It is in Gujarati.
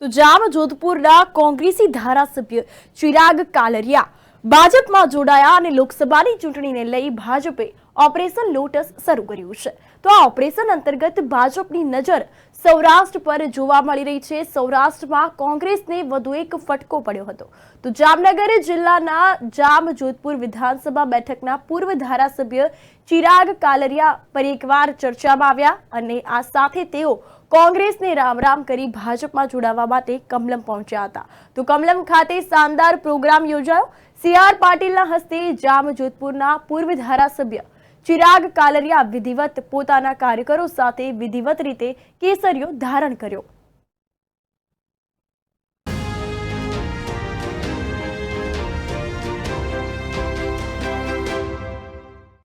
તો જામ જોધપુરના કોંગ્રેસી ધારાસભ્ય ચિરાગ કાલરિયા ભાજપમાં જોડાયા અને લોકસભાની ચૂંટણીને લઈ ભાજપે ઓપરેશન લોટસ શરૂ કર્યું છે. તો આ ઓપરેશન અંતર્ગત ભાજપની નજર સૌરાષ્ટ્ર પર જોવા મળી રહી છે. સૌરાષ્ટ્રમાં કોંગ્રેસને વધુ એક ફટકો પડ્યો હતો. તો જામનગર જિલ્લાના જામ જોધપુર વિધાનસભા બેઠકના પૂર્વ ધારાસભ્ય ચિરાગ કાલરિયા પર એકવાર ચર્ચામાં આવ્યા અને આ સાથે તેઓ કોંગ્રેસને રામ રામ કરી ભાજપમાં જોડાવા માટે કમલમ પહોંચ્યા હતા. તો કમલમ ખાતે શાનદાર પ્રોગ્રામ યોજાયો સી આર પાટીલના હસ્તે જામ જોધપુરના પૂર્વ ધારાસભ્ય ચિરાગ કાલરિયા વિધિવત પોતાના કાર્યકરો સાથે વિધિવત રીતે કેસરીઓ ધારણ કર્યો.